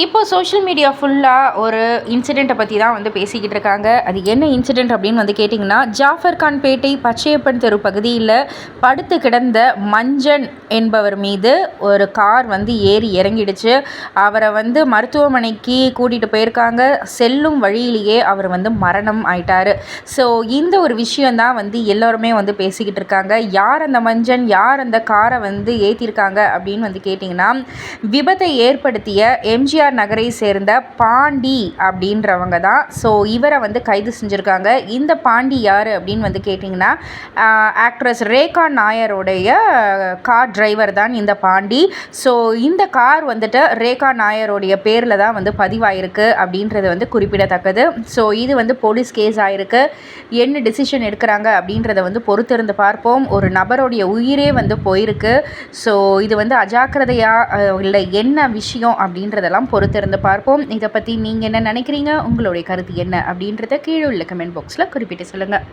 இப்போ social media ஃபுல்லாக ஒரு இன்சிடெண்ட்டை பற்றி தான் வந்து பேசிக்கிட்டு இருக்காங்க. அது என்ன இன்சிடெண்ட் அப்படின்னு வந்து கேட்டிங்கன்னா ஜாஃபர் கான் பேட்டை பச்சையப்பன் தெரு பகுதியில் படுத்து கிடந்த மஞ்சன் என்பவர் மீது ஒரு கார் வந்து ஏறி இறங்கிடுச்சு. அவரை வந்து மருத்துவமனைக்கு கூட்டிகிட்டு போயிருக்காங்க. செல்லும் வழியிலேயே அவர் வந்து மரணம் ஆயிட்டார். ஸோ இந்த ஒரு விஷயந்தான் வந்து எல்லோருமே வந்து பேசிக்கிட்டு இருக்காங்க. யார் அந்த மஞ்சன் யார் அந்த காரை வந்து ஏற்றிருக்காங்க அப்படின்னு வந்து கேட்டிங்கன்னா விபத்தை ஏற்படுத்திய எம்ஜிஆர் எம்ஜிஆர் நகரை சேர்ந்த பாண்டி அப்படின்றவங்க தான். ஸோ இவரை வந்து கைது செஞ்சுருக்காங்க. இந்த பாண்டி யார் அப்படின்னு வந்து கேட்டிங்கன்னா ஆக்ட்ரஸ் ரேகா நாயருடைய கார் டிரைவர் தான் இந்த பாண்டி. ஸோ இந்த கார் வந்துட்டு ரேகா நாயருடைய பேரில் தான் வந்து பதிவாயிருக்கு அப்படின்றது வந்து குறிப்பிடத்தக்கது. ஸோ இது வந்து போலீஸ் கேஸ் ஆகிருக்கு என்ன டிசிஷன் எடுக்கிறாங்க அப்படின்றத வந்து பொறுத்திருந்து பார்ப்போம். ஒரு நபருடைய உயிரே வந்து போயிருக்கு. ஸோ இது வந்து அஜாக்கிரதையாக இல்லை என்ன விஷயம் அப்படின்றதெல்லாம் பொறுத்திருந்து பார்ப்போம். இதை பற்றி நீங்கள் என்ன நினைக்கிறீங்க? உங்களுடைய கருத்து என்ன? அப்படின்றத கீழே உள்ள கமெண்ட் பாக்ஸில் குறிப்பிட்டு சொல்லுங்கள்